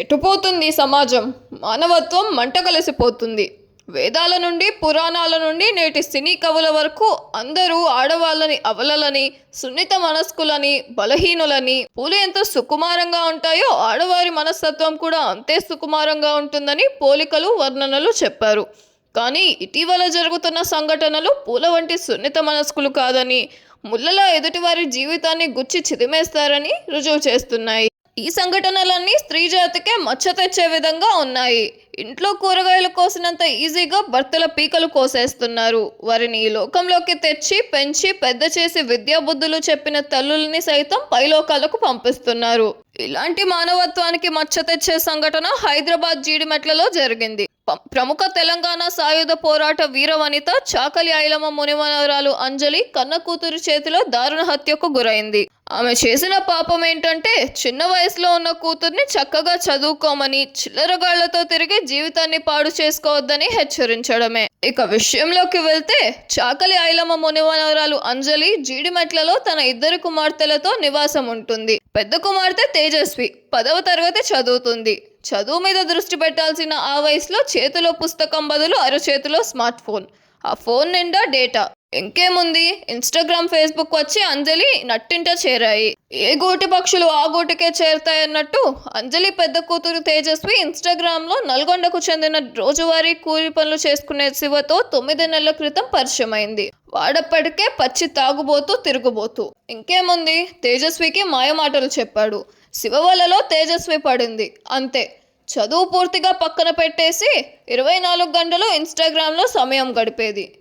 ఎటుపోతుంది సమాజం? మానవత్వం మంట కలిసిపోతుంది వేదాల నుండి పురాణాల నుండి నేటి సినీ కవుల వరకు అందరూ ఆడవాళ్ళని అవలలని సున్నిత మనస్కులని బలహీనులని పూలు ఎంత సుకుమారంగా ఉంటాయో ఆడవారి మనస్తత్వం కూడా అంతే సుకుమారంగా ఉంటుందని పోలికలు వర్ణనలు చెప్పారు. కానీ ఇటీవల జరుగుతున్న సంఘటనలు పూల వంటి సున్నిత మనస్కులు కాదని ముళ్ళలో ఎదుటివారి జీవితాన్ని గుచ్చి చిదిమేస్తారని రుజువు చేస్తున్నాయి. ఈ సంఘటనలన్నీ స్త్రీ జాతికే మచ్చ తెచ్చే విధంగా ఉన్నాయి. ఇంట్లో కూరగాయలు కోసినంత ఈజీగా భర్తల పీకలు కోసేస్తున్నారు. వారిని ఈ లోకంలోకి తెచ్చి పెంచి పెద్ద చేసి విద్యాబుద్ధులు చెప్పిన తల్లుల్ని సైతం పైలోకాలకు పంపిస్తున్నారు. ఇలాంటి మానవత్వానికి మచ్చ తెచ్చే సంఘటన హైదరాబాద్ జీడిమెట్లలో జరిగింది. ప్రముఖ తెలంగాణ సాయుధ పోరాట వీరవనిత చాకలి ఐలమ్మ మునిమనవరాలు అంజలి కన్న కూతురు చేతిలో దారుణ హత్యకు గురైంది. ఆమె చేసిన పాపం ఏంటంటే చిన్న వయసులో ఉన్న కూతుర్ని చక్కగా చదువుకోమని చిల్లరగాళ్ళతో తిరిగి జీవితాన్ని పాడు చేసుకోవద్దని హెచ్చరించడమే. ఇక విషయంలోకి వెళ్తే చాకలి ఐలమ్మ మునివనవరాలు అంజలి జీడిమెట్లలో తన ఇద్దరు కుమార్తెలతో నివాసం ఉంటుంది. పెద్ద కుమార్తె తేజస్వి పదవ తరగతి చదువుతుంది. చదువు మీద దృష్టి పెట్టాల్సిన ఆ వయసులో చేతిలో పుస్తకం బదులు అరచేతిలో స్మార్ట్ ఫోన్. ఆ ఫోన్ నిండా డేటా. ఇంకేముంది? ఇన్స్టాగ్రామ్ ఫేస్బుక్ వచ్చి అంజలి నట్టింట చేరాయి. ఏ గూటి పక్షులు ఆ గూటికే చేరుతాయన్నట్టు అంజలి పెద్ద కూతురు తేజస్వి ఇన్స్టాగ్రామ్లో నల్గొండకు చెందిన రోజువారీ కూలి పనులు చేసుకునే శివతో తొమ్మిది నెలల క్రితం పరిచయమైంది. వాడప్పటికే పచ్చి తాగుబోతూ తిరుగుబోతూ. ఇంకేముంది? తేజస్వికి మాయమాటలు చెప్పాడు. శివ వలలో తేజస్వి పడింది. అంతే. చదువు పూర్తిగా పక్కన పెట్టేసి ఇరవై నాలుగు గంటలు ఇన్స్టాగ్రామ్లో సమయం గడిపేది.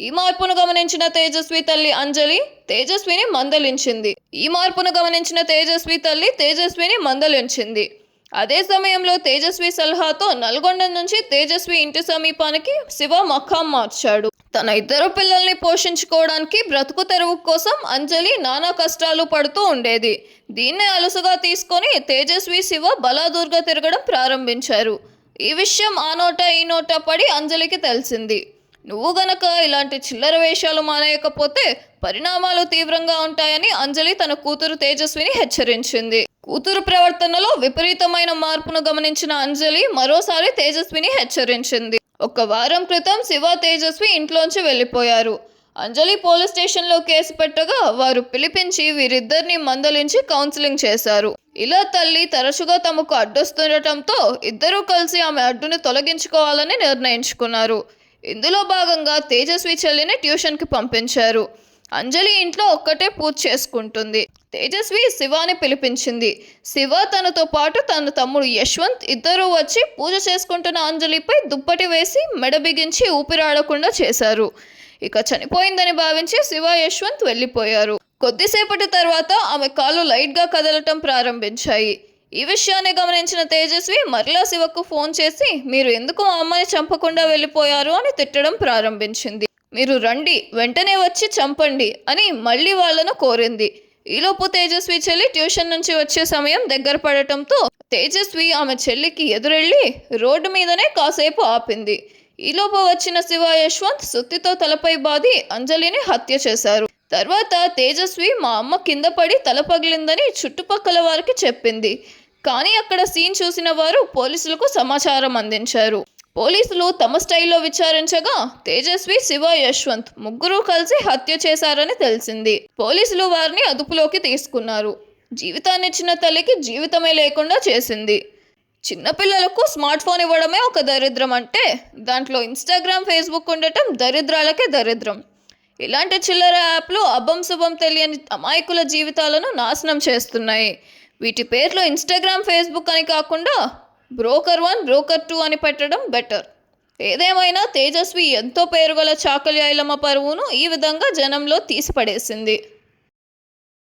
ఈ మార్పును గమనించిన తేజస్వి తల్లి అంజలి తేజస్విని మందలించింది. ఈ మార్పును గమనించిన తేజస్వి తల్లి తేజస్విని మందలించింది. అదే సమయంలో తేజస్వి సలహాతో నల్గొండ నుంచి తేజస్వి ఇంటి సమీపానికి శివ మఖాం మార్చాడు. తన ఇద్దరు పిల్లల్ని పోషించుకోవడానికి బ్రతుకు తెరువు కోసం అంజలి నానా కష్టాలు పడుతూ ఉండేది. దీన్నే అలుసుగా తీసుకొని తేజస్వి శివ బలాదూర్గా తిరగడం ప్రారంభించారు. ఈ విషయం ఆ నోట ఈ నోట పడి అంజలికి తెలిసింది. నువ్వు గనక ఇలాంటి చిల్లర వేషాలు మానేయకపోతే పరిణామాలు తీవ్రంగా ఉంటాయని అంజలి తన కూతురు తేజస్విని హెచ్చరించింది. కూతురు ప్రవర్తనలో విపరీతమైన మార్పును గమనించిన అంజలి మరోసారి తేజస్విని హెచ్చరించింది. ఒక వారం క్రితం శివ తేజస్వి ఇంట్లోంచి వెళ్ళిపోయారు. అంజలి పోలీస్ స్టేషన్లో కేసు పెట్టగా వారు పిలిపించి వీరిద్దరిని మందలించి కౌన్సిలింగ్ చేశారు. ఇలా తల్లి తరచుగా తమకు అడ్డొస్తుండటంతో ఇద్దరూ కలిసి ఆమె అడ్డుని తొలగించుకోవాలని నిర్ణయించుకున్నారు. ఇందులో భాగంగా తేజస్వి చెల్లిని ట్యూషన్కి పంపించారు. అంజలి ఇంట్లో ఒక్కటే పూజ చేసుకుంటుంది. తేజస్వి శివాని పిలిపించింది. శివ తనతో పాటు తన తమ్ముడు యశ్వంత్ ఇద్దరూ వచ్చి పూజ చేసుకుంటున్న అంజలిపై దుప్పటి వేసి మెడ బిగించి ఊపిరాడకుండా చేశారు. ఇక చనిపోయిందని భావించి శివ యశ్వంత్ వెళ్ళిపోయారు. కొద్దిసేపటి తర్వాత ఆమె కాళ్ళు లైట్గా కదలటం ప్రారంభించాయి. ఈ విషయాన్ని గమనించిన తేజస్వి మరలా శివకు ఫోన్ చేసి మీరు ఎందుకు మా అమ్మాయి చంపకుండా వెళ్ళిపోయారు? అని తిట్టడం ప్రారంభించింది. మీరు రండి వెంటనే వచ్చి చంపండి అని మళ్ళీ వాళ్ళను కోరింది. ఈలోపు తేజస్వి చెల్లి ట్యూషన్ నుంచి వచ్చే సమయం దగ్గర పడటంతో తేజస్వి ఆమె చెల్లికి ఎదురెళ్ళి రోడ్డు మీదనే కాసేపు ఆపింది. ఈలోపు వచ్చిన శివ యశ్వంత్ సుత్తితో తలపై బాది అంజలిని హత్య చేశారు. తర్వాత తేజస్వి మా అమ్మ కింద పడి తల పగిలిందని చుట్టుపక్కల వారికి చెప్పింది. కానీ అక్కడ సీన్ చూసిన వారు పోలీసులకు సమాచారం అందించారు. పోలీసులు తమ స్టైల్లో విచారించగా తేజస్వి శివ యశ్వంత్ ముగ్గురు కలిసి హత్య చేశారని తెలిసింది. పోలీసులు వారిని అదుపులోకి తీసుకున్నారు. జీవితాన్నిచ్చిన తల్లికి జీవితమే లేకుండా చేసింది. చిన్నపిల్లలకు స్మార్ట్ ఫోన్ ఇవ్వడమే ఒక దరిద్రం అంటే దాంట్లో ఇన్స్టాగ్రామ్ ఫేస్బుక్ ఉండటం దరిద్రాలకే దరిద్రం. ఇలాంటి చిల్లర యాప్లు అబ్బం శుభం తెలియని అమాయకుల జీవితాలను నాశనం చేస్తున్నాయి. వీటి పేర్లు ఇన్స్టాగ్రామ్ ఫేస్బుక్ అని కాకుండా బ్రోకర్ వన్ బ్రోకర్ టూ అని పెట్టడం బెటర్. ఏదేమైనా తేజస్వి ఎంతో పేరుగల చాకలి ఐలమ్మ పరువును ఈ విధంగా జనంలో తీసిపడేసింది.